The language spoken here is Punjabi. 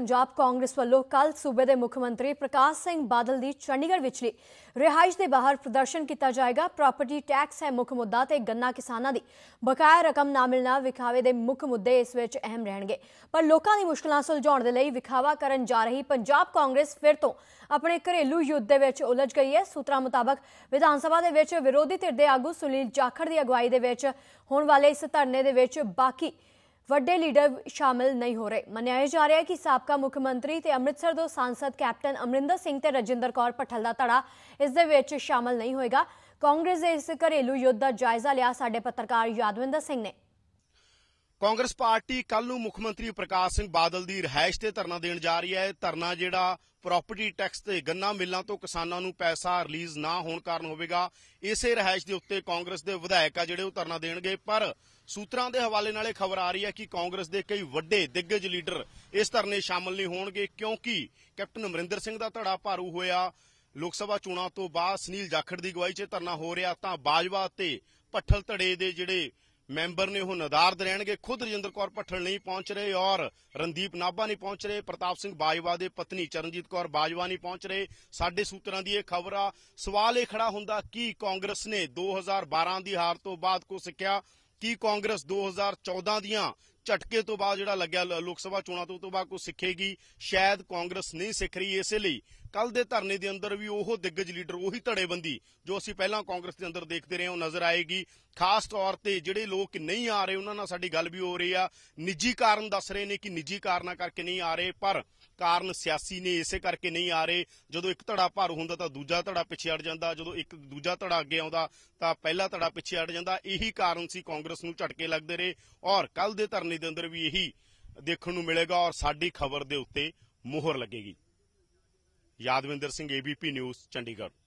ਪੰਜਾਬ ਕਾਂਗਰਸ ਵੱਲੋਂ ਕੱਲ ਸੂਬੇ ਦੇ ਮੁੱਖ ਮੰਤਰੀ ਪ੍ਰਕਾਸ਼ ਸਿੰਘ ਬਾਦਲ ਦੀ ਚੰਡੀਗੜ੍ਹ ਵਿਚਲੀ ਰਿਹਾਇਸ਼ ਦੇ ਬਾਹਰ ਪ੍ਰਦਰਸ਼ਨ ਕੀਤਾ ਜਾਏਗਾ। ਪ੍ਰਾਪਰਟੀ ਟੈਕਸ ਹੈ ਮੁੱਖ ਮੁੱਦਾ ਤੇ ਗੰਨਾ ਕਿਸਾਨਾਂ ਦੀ ਬਕਾਇਆ ਰਕਮ ਨਾ ਮਿਲਣਾ ਵਿਖਾਵੇ ਦੇ ਮੁੱਖ ਮੁੱਦੇ ਇਸ ਵਿੱਚ ਅਹਿਮ ਰਹਿਣਗੇ। ਪਰ ਲੋਕਾਂ ਦੀ ਮੁਸ਼ਕਲਾਂ ਸੁਲਝਾਉਣ ਦੇ ਲਈ ਵਿਖਾਵਾ ਕਰਨ ਜਾ ਰਹੀ ਪੰਜਾਬ ਕਾਂਗਰਸ ਫਿਰ ਤੋਂ ਆਪਣੇ ਘਰੇਲੂ ਯੁੱਧ ਦੇ ਵਿੱਚ ਉਲਝ ਗਈ ਹੈ। ਸੂਤਰਾਂ ਮੁਤਾਬਕ ਵਿਧਾਨ ਸਭਾ ਦੇ ਵਿੱਚ ਵਿਰੋਧੀ ਧਿਰ ਦੇ ਆਗੂ ਸੁਨੀਲ ਜਾਖੜ ਦੀ ਅਗਵਾਈ ਦੇ ਵਿੱਚ ਹੋਣ ਵਾਲੇ ਇਸ ਧਰਨੇ ਦੇ ਵਿੱਚ ਬਾਕੀ ਵੱਡੇ ਲੀਡਰ ਸ਼ਾਮਿਲ ਨਹੀਂ ਹੋ ਰਹੇ। ਮੰਨਿਆ ਜਾ ਰਿਹਾ ਹੈ ਕਿ ਸਾਬਕਾ ਮੁੱਖ ਮੰਤਰੀ ਤੇ ਅੰਮ੍ਰਿਤਸਰ ਤੋਂ ਸਾਂਸਦ ਕੈਪਟਨ ਅਮਰਿੰਦਰ ਸਿੰਘ ਤੇ ਰਜਿੰਦਰ ਕੌਰ ਪਠਲ ਦਾ ਧੜਾ ਇਸ ਦੇ ਵਿੱਚ ਸ਼ਾਮਿਲ ਨਹੀਂ ਹੋਏਗਾ। ਕਾਂਗਰਸ ਦੇ ਇਸ ਘਰੇਲੂ ਯੁੱਧ ਦਾ ਜਾਇਜ਼ਾ ਲਿਆ ਸਾਡੇ ਪੱਤਰਕਾਰ ਯਾਦਵਿੰਦਰ ਸਿੰਘ ਨੇ। ਕਾਂਗਰਸ ਪਾਰਟੀ ਕੱਲ ਨੂੰ ਮੁੱਖ ਮੰਤਰੀ ਪ੍ਰਕਾਸ਼ ਸਿੰਘ ਬਾਦਲ ਦੀ ਰਿਹਾਇਸ਼ ਤੇ ਧਰਨਾ ਦੇਣ ਜਾ ਰਹੀ ਹੈ। ਇਹ ਧਰਨਾ ਜਿਹੜਾ ਪ੍ਰਾਪਰਟੀ ਟੈਕਸ ਤੇ ਗੰਨਾ ਮਿੱਲਾਂ ਤੋਂ ਕਿਸਾਨਾਂ ਨੂੰ ਪੈਸਾ ਰਿਲੀਜ਼ ਨਾ ਹੋਣ ਕਾਰਨ ਹੋਵੇਗਾ, ਇਸੇ ਰਿਹਾਇਸ਼ ਦੇ ਉੱਤੇ ਕਾਂਗਰਸ ਦੇ ਵਿਧਾਇਕ ਆ ਜਿਹੜੇ ਉਹ ਧਰਨਾ ਦੇਣਗੇ। ਪਰ ਸੂਤਰਾਂ ਦੇ ਹਵਾਲੇ ਨਾਲ ਇਹ ਖਬਰ ਆ ਰਹੀ ਹੈ ਕਿ ਕਾਂਗਰਸ ਦੇ ਕਈ ਵੱਡੇ ਦਿੱਗਜ ਲੀਡਰ ਇਸ ਧਰਨੇ ਸ਼ਾਮਲ ਨਹੀਂ ਹੋਣਗੇ ਕਿਉਂਕਿ ਕੈਪਟਨ ਅਮਰਿੰਦਰ ਸਿੰਘ ਦਾ ਧੜਾ ਭਾਰੂ ਹੋਇਆ। ਲੋਕ ਸਭਾ ਚੋਣਾਂ ਤੋਂ ਬਾਅਦ ਸੁਨੀਲ ਜਾਖੜ ਦੀ ਅਗਵਾਈ 'ਚ ਧਰਨਾ ਹੋ ਰਿਹਾ ਤਾਂ ਬਾਜਵਾ ਤੇ ਭੱਠਲ ਧੜੇ ਦੇ ਜਿਹੜੇ ਮੈਂਬਰ ਨੇ ਉਹ ਨਦਾਰਦ ਰਹਿਣਗੇ। ਖੁਦ ਰਜਿੰਦਰ ਕੌਰ ਭੱਠਲ ਨਹੀਂ ਪਹੁੰਚ ਰਹੇ ਔਰ ਰਣਦੀਪ ਨਾਭਾ ਨਹੀਂ ਪਹੁੰਚ ਰਹੇ। ਪ੍ਰਤਾਪ ਸਿੰਘ ਬਾਜਵਾ ਦੇ ਪਤਨੀ ਚਰਨਜੀਤ ਕੌਰ ਬਾਜਵਾ ਨਹੀਂ ਪਹੁੰਚ ਰਹੇ। ਸਾਡੇ ਸੂਤਰਾਂ ਦੀ ਇਹ ਖਬਰ ਆ। ਸਵਾਲ ਇਹ ਖੜਾ ਹੁੰਦਾ ਕਿ ਕਾਂਗਰਸ ਨੇ 2012 ਦੀ ਹਾਰ ਤੋਂ ਬਾਅਦ ਕੋ ਸਿੱਖਿਆ? ਕੀ ਕਾਂਗਰਸ 2014 ਦੀਆਂ ਝਟਕੇ ਤੋਂ ਬਾਅਦ ਜਿਹੜਾ ਲੱਗਿਆ ਲੋਕ ਸਭਾ ਚੋਣਾਂ ਤੋਂ ਤੋਂ ਬਾਅਦ ਕੋ ਸਿੱਖੇਗੀ? ਸ਼ਾਇਦ ਕਾਂਗਰਸ ਨਹੀਂ ਸਿੱਖ ਰਹੀ ਇਸੇ ਲਈ। ਕੱਲ ਦੇ ਧਰਨੇ ਦੇ ਅੰਦਰ ਵੀ ਉਹ ਦਿੱਗਜ ਲੀਡਰ, ਉਹੀ ਧੜੇਬੰਦੀ ਜੋ ਅਸੀਂ ਪਹਿਲਾਂ ਕਾਂਗਰਸ ਦੇ ਅੰਦਰ ਦੇਖਦੇ ਰਹੇ, ਉਹ ਨਜ਼ਰ ਆਏਗੀ। ਖਾਸ ਤੌਰ ਤੇ ਜਿਹੜੇ ਲੋਕ ਨਹੀਂ ਆ ਰਹੇ, ਉਹਨਾਂ ਨਾਲ ਸਾਡੀ ਗੱਲ ਵੀ ਹੋ ਰਹੀ ਆ। ਨਿੱਜੀ ਕਾਰਨ ਦੱਸ ਰਹੇ ਨੇ ਕਿ ਨਿੱਜੀ ਕਾਰਨਾਂ ਕਰਕੇ ਨਹੀਂ ਆ ਰਹੇ, ਪਰ ਕਾਰਨ ਸਿਆਸੀ ਨੇ ਇਸੇ ਕਰਕੇ ਨਹੀਂ ਆ ਰਹੇ। ਜਦੋਂ ਇੱਕ ਧੜਾ ਭਾਰੂ ਹੁੰਦਾ ਤਾਂ ਦੂਜਾ ਧੜਾ ਪਿੱਛੇ ਅੜ ਜਾਂਦਾ, ਜਦੋਂ ਇੱਕ ਦੂਜਾ ਧੜਾ ਅੱਗੇ ਆਉਂਦਾ ਤਾਂ ਪਹਿਲਾ ਧੜਾ ਪਿੱਛੇ ਅੜ ਜਾਂਦਾ। ਇਹੀ ਕਾਰਨ ਸੀ ਕਾਂਗਰਸ ਨੂੰ ਝਟਕੇ ਲੱਗਦੇ ਰਹੇ ਔਰ ਕੱਲ ਦੇ ਧਰਨੇ ਦੇ ਅੰਦਰ ਵੀ ਇਹੀ ਦੇਖਣ ਨੂੰ ਮਿਲੇਗਾ ਔਰ ਸਾਡੀ ਖਬਰ ਦੇ ਉੱਤੇ ਮੋਹਰ ਲੱਗੇਗੀ। Yadvinder Singh ABP news Chandigarh.